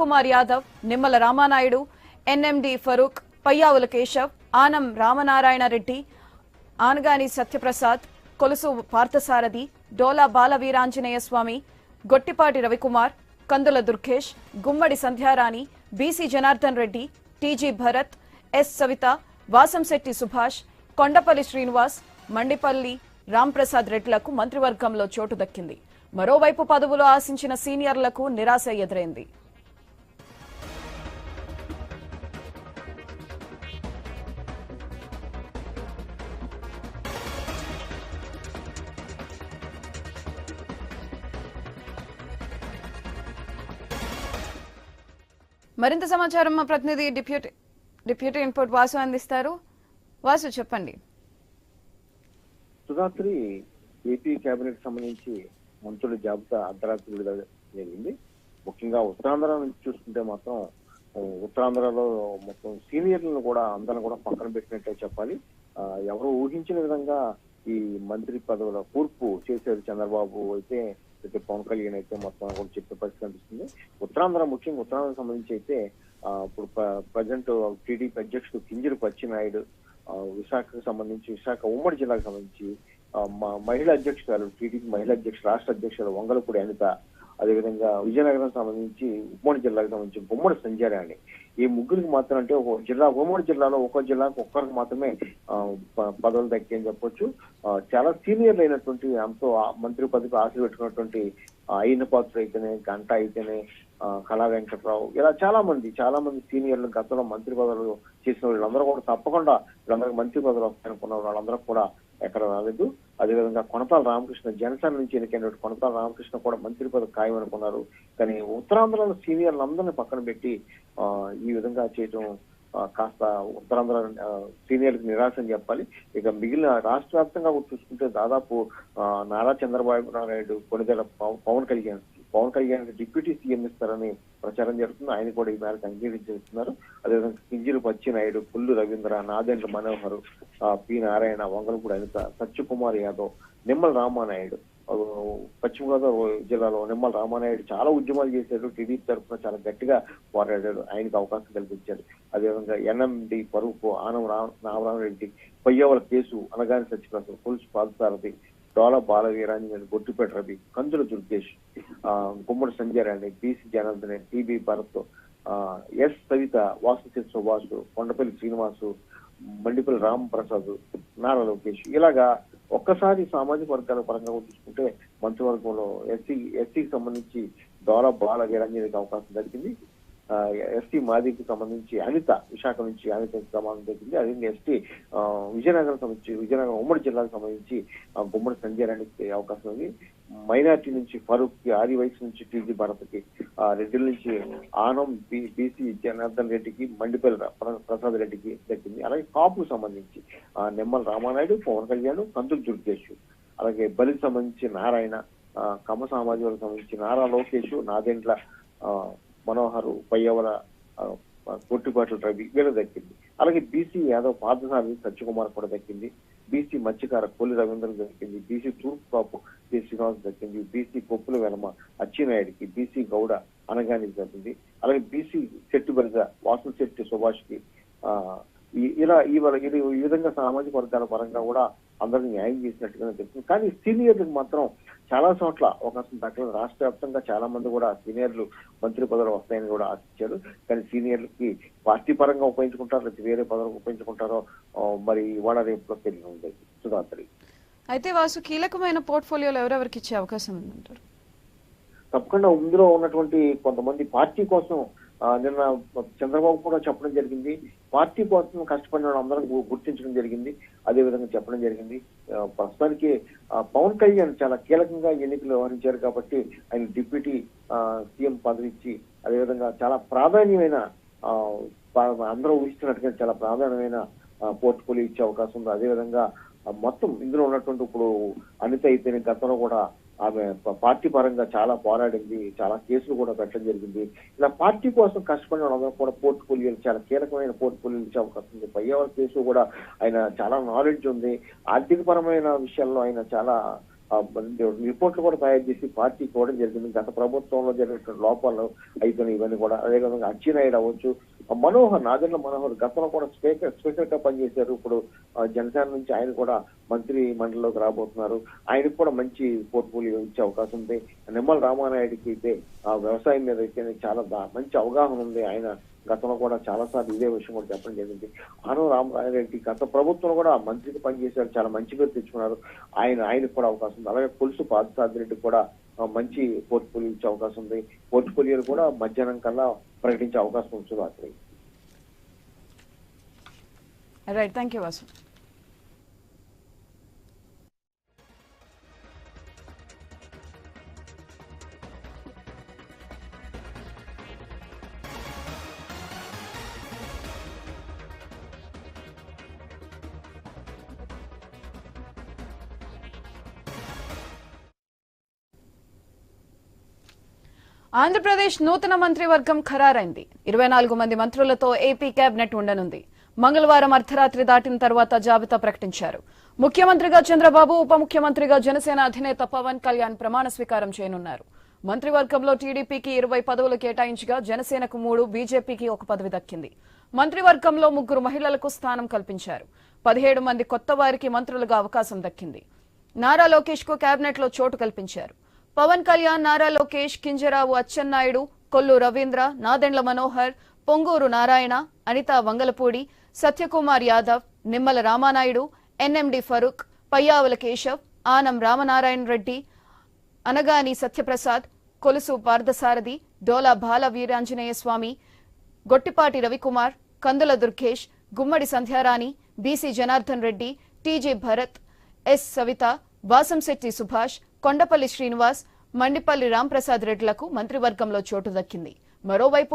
Kumar Yadav Nimmala Ramanaidu N M D Farooq Payyavula Keshav Anam Ramanarayana Reddy Anagani Satyaprasad Kolusu Parthasarathy Dola Bala Veeranjaneya Swamy Gottipati Ravikumar Kandula Durgesh Gummadi Sandhyarani BC Janardhan Reddy TG Bharath S Savitha Vasamsetti Subhash Kondapalli Srinivas Mandipalli Ramprasad రెడ్లకు మంత్రివర్గంలో చోటు దక్కింది. మరోవైపు పదవులు ఆశించిన సీనియర్లకు నిరాశ ఎదురైంది. మరింత సమాచారం మా ప్రతినిధి డిప్యూటీ డిప్యూటీ ఇన్పుట్ వాసు అందిస్తారు. వాసు చెప్పండి. సుధాత్రి ఏపీ కేబినెట్ సంబంధించి మంత్రుల జాబితా అర్ధరాత్రి విడుదల జరిగింది. ముఖ్యంగా ఉత్తరాంధ్ర నుంచి చూసుకుంటే మాత్రం ఉత్తరాంధ్రలో మొత్తం సీనియర్లను కూడా అందరం కూడా పక్కన పెట్టినట్టే చెప్పాలి. ఎవరు ఊహించిన విధంగా ఈ మంత్రి పదవుల కూర్పు చేశారు చంద్రబాబు అయితే అయితే పవన్ కళ్యాణ్ అయితే మొత్తం కూడా చెప్పే పరిస్థితి కనిపిస్తుంది. ఉత్తరాంధ్ర ముఖ్యంగా ఉత్తరాంధ్ర సంబంధించి అయితే ఇప్పుడు ప్రజెంట్ టీడీపీ అధ్యక్షుడు కింజరు పచ్చినాయుడు విశాఖకు సంబంధించి విశాఖ ఉమ్మడి జిల్లాకు సంబంధించి మ- మహిళా అధ్యక్షురాలు టీడీపీ మహిళా అధ్యక్షులు రాష్ట్ర అధ్యక్షుడు వంగలపూడి అనిత అదేవిధంగా విజయనగరం సంబంధించి ఉమ్మడి జిల్లాకు సంబంధించి గుమ్మడి అని ఈ ముగ్గురికి మాత్రం అంటే ఒక జిల్లా ఉమ్మడి జిల్లాలో ఒక్కో జిల్లాకు ఒక్కరికి మాత్రమే ప- పదవులు దక్కి చెప్పొచ్చు. చాలా సీనియర్లు అయినటువంటి ఎంతో ఆ మంత్రి పదవికి ఆశలు పెట్టుకున్నటువంటి అయిన పాత్ర అయితేనే గంట అయితేనే కళా వెంకట్రావు ఇలా చాలా మంది చాలా మంది సీనియర్లు గతంలో మంత్రి పదవులు చేసిన వాళ్ళందరూ కూడా తప్పకుండా వీళ్ళందరికీ మంత్రి పదవులు వస్తాయనుకున్న వాళ్ళందరూ కూడా ఎక్కడ రాలేదు. అదేవిధంగా కొనతాల రామకృష్ణ జనసేన నుంచి ఎన్నికైనటువంటి కొనతాల రామకృష్ణ కూడా మంత్రి పదవి ఖాయం అనుకున్నారు కానీ ఉత్తరాంధ్రలో సీనియర్లు అందరినీ పక్కన పెట్టి ఆ, ఈ విధంగా చేయడం కాస్త ఉత్తరాంధ్ర ఆ, సీనియర్లకు నిరాశ అని చెప్పాలి. ఇక మిగిలిన రాష్ట్ర వ్యాప్తంగా చూసుకుంటే దాదాపు ఆ, నారా చంద్రబాబు నాయుడు కొనిదేల పవన్ కళ్యాణ్ పవన్ కళ్యాణ్ డిప్యూటీ సీఎం ఇస్తారని ప్రచారం జరుగుతుంది. ఆయన కూడా ఈ మేరకు అంగీకరించేస్తున్నారు అదేవిధంగా కింజీరు పచ్చినాయుడు పుల్లు రవీంద్ర నాదెండ్ల మనోహర్ పి నారాయణ వంగలపూడి అనిత సత్యకుమార్ యాదవ్ నిమ్మల రామానాయుడు పశ్చిమ గోదావరి జిల్లాలో నిమ్మల రామానాయుడు చాలా ఉద్యమాలు చేశాడు టీడీపీ తరఫున చాలా గట్టిగా పోరాడాడు. ఆయనకు అవకాశం కల్పించారు. అదేవిధంగా ఎన్ఎండి పరుపు ఆనం రామ రామరామరెడ్డి పయ్యవల కేసు అనగాని సత్యప్రసాద్ పులుసు పాదసారథి డోల బాల వీరాంజనేయులు గొట్టిపేట రవి కందుల దుర్గేష్ ఆ, గుమ్మడి సంజయ్ రాణి బీసీ జనార్దన్ టీబీ భరత్ ఆ, ఎస్ సవిత వాసు సుభాష్ కొండపల్లి శ్రీనివాసు మండిపల్లి రామ్ ప్రసాద్ నారా లోకేష్. ఇలాగా ఒక్కసారి సామాజిక వర్గాల పరంగా కూడా చూసుకుంటే మంత్రివర్గంలో ఎస్సీ ఎస్సీకి సంబంధించి ద్వారా బాల వీరాంజనేయులకు అవకాశం దొరికింది ఎస్టీ మాదికి సంబంధించి అనిత విశాఖ నుంచి అనిత సమానం జరిగింది. అదే ఎస్టీ విజయనగరం సంబంధించి విజయనగరం ఉమ్మడి జిల్లాకు సంబంధించి గుమ్మడి సంజయ్ రాణికి అవకాశం ఉంది. మైనార్టీ నుంచి ఫరూక్కి ఆదివయసు నుంచి టీజీ భారత్కి ఆ, రెడ్డిల నుంచి ఆనం బీసీ జనార్దన్ రెడ్డికి మండిపల్లి ప్రసాద్ రెడ్డికి దక్కింది. అలాగే కాపుకు సంబంధించి ఆ, నిమ్మల రామానాయుడు పవన్ కళ్యాణ్ కందులు దుర్గేష్. అలాగే బలికి సంబంధించి నారాయణ కమ సామాజిక సంబంధించి నారా లోకేష్ నాదేంట్ల మనోహర్ పయ్యవల ఆ, రవి వీళ్ళకి దక్కింది. అలాగే బీసీ యాదవ్ పార్థసారి సత్యకుమార్ కూడా దక్కింది. బీసీ మత్స్యకార కొల్లి రవీంద్ర దక్కింది. బీసీ తూర్పు కాపు కె శ్రీనివాస్ దక్కింది. బీసీ కొప్పుల వెనమ అచ్చినాయుడికి బీసీ గౌడ అనగానికి దక్కింది. అలాగే బీసీ శెట్టి బరిజ వాసు శెట్టి సుభాష్కి ఇలా ఈ ఈ విధంగా సామాజిక వర్గాల పరంగా కూడా అందరికి న్యాయం చేసినట్టుగానే తెలుస్తుంది కానీ సీనియర్లకు మాత్రం చాలా చోట్ల అవకాశం దక్కలేదు రాష్ట్ర వ్యాప్తంగా చాలా మంది కూడా సీనియర్లు మంత్రి పదవులు వస్తాయని కూడా ఆశించారు. కానీ సీనియర్లకి పార్టీ పరంగా ఉపయోగించుకుంటారో లేకపోతే వేరే పదవులు ఉపయోగించుకుంటారో మరి ఇవాళ రేపులో తెలియ ఉంది. సుధాత్రి అయితే వాసు కీలకమైన పోర్ట్ఫోలియోలో ఎవరెవరికి ఇచ్చే అవకాశం ఉందంటారు? తప్పకుండా ఇందులో ఉన్నటువంటి కొంతమంది పార్టీ కోసం నిన్న చంద్రబాబు కూడా చెప్పడం జరిగింది. పార్టీ కోసం కష్టపడిన అందరం గుర్తించడం జరిగింది. అదే విధంగా చెప్పడం జరిగింది. ప్రస్తుతానికి ఆ, పవన్ కళ్యాణ్ చాలా కీలకంగా ఎన్నికలు వ్యవహరించారు కాబట్టి ఆయన డిప్యూటీ సీఎం పదవి ఇచ్చి అదేవిధంగా చాలా ప్రాధాన్యమైన అందరూ ఊహిస్తున్నట్టుగా చాలా ప్రాధాన్యమైన పోర్ట్ఫోలియో ఇచ్చే అవకాశం ఉంది. అదేవిధంగా మొత్తం ఇందులో ఉన్నటువంటి ఇప్పుడు అనిత అయితే గతంలో కూడా ఆమె పార్టీ పరంగా చాలా పోరాడింది చాలా కేసులు కూడా పెట్టడం జరిగింది. ఇలా పార్టీ కోసం కష్టపడిన వాళ్ళందరూ కూడా పోర్ట్ఫోలియోలు చాలా కీలకమైన పోర్ట్ఫోలియోలు ఇచ్చే అవకాశం ఉంది. పర్యావరణ కేసు కూడా ఆయన చాలా నాలెడ్జ్ ఉంది. ఆర్థిక పరమైన విషయాల్లో ఆయన చాలా రిపోర్ట్లు కూడా తయారు చేసి పార్టీ ఇవ్వడం జరిగింది. గత ప్రభుత్వంలో జరిగినటువంటి లోపాలు అయిపోయినాయి ఇవన్నీ కూడా అదేవిధంగా అచ్చెన్నాయుడు అవ్వచ్చు. ఆ మనోహర్ నాదెండ్ల మనోహర్ గతంలో కూడా స్పీకర్ స్పీకర్గా పనిచేశారు. ఇప్పుడు జనసేన నుంచి ఆయన కూడా మంత్రి మండలిలోకి రాబోతున్నారు. ఆయనకు కూడా మంచి పోర్ట్ఫోలియో ఇచ్చే అవకాశం ఉంది. నిమ్మల రామానాయుడికి అయితే ఆ వ్యవసాయం మీద అయితే చాలా మంచి అవగాహన ఉంది. ఆయన గతంలో కూడా చాలా సార్లు ఇదే విషయం కూడా చెప్పడం జరిగింది. ఆనవ రామరాయరెడ్డి గత ప్రభుత్వం కూడా మంత్రికి పనిచేశారు చాలా మంచి పేరు తెచ్చుకున్నారు. ఆయన ఆయనకు కూడా అవకాశం ఉంది. అలాగే పులుసు పాదసాది రెడ్డి కూడా మంచి పోర్ట్ఫోలియో ఇచ్చే అవకాశం ఉంది. పోర్ట్ఫోలియోలు కూడా మధ్యాహ్నం కల్లా ప్రకటించే అవకాశం ఉంటుంది రాత్రి. Right thank you Vasu Andhra Pradesh నూతన మంత్రివర్గం ఖరారైంది. ఇరవై నాలుగు మంది మంత్రులతో ఏపీ కేబినెట్ ఉండనుంది. మంగళవారం అర్ధరాత్రి దాటిన తర్వాత జాబితా ప్రకటించారు. ముఖ్యమంత్రిగా చంద్రబాబు ఉప ముఖ్యమంత్రిగా జనసేన అధినేత పవన్ కళ్యాణ్ ప్రమాణ స్వీకారం చేయనున్నారు. మంత్రివర్గంలో టీడీపీకి ఇరవై పదవులు కేటాయించగా జనసేనకు మూడు బీజేపీకి ఒక పదవి దక్కింది. మంత్రివర్గంలో ముగ్గురు మహిళలకు స్థానం కల్పించారు. పదిహేడు మంది కొత్త వారికి మంత్రులుగా అవకాశం దక్కింది. నారా లోకేష్కు కేబినెట్లో చోటు కల్పించారు. Pawan Kalyan Nara Lokesh Kinjarapu Atchannaidu Kollu Ravindra Nadendla Manohar Ponguru Narayana Anitha Vangalapudi Satyakumar Yadav Nimmala Ramanaidu N M D Farooq Payyavula Keshav Anam Ramanarayana Reddy Anagani Satyaprasad Kolusu Parthasarathy Dola Bala Veeranjaneya Swamy Gottipati Ravikumar Kandula Durgesh Gummadi Sandhyarani BC Janardhan Reddy TJ Bharath S Savitha Vasamsetti Subhash Kondapalli Srinivas Mandipalli Ramprasad రెడ్లకు మంత్రివర్గంలో చోటు దక్కింది. మరోవైపు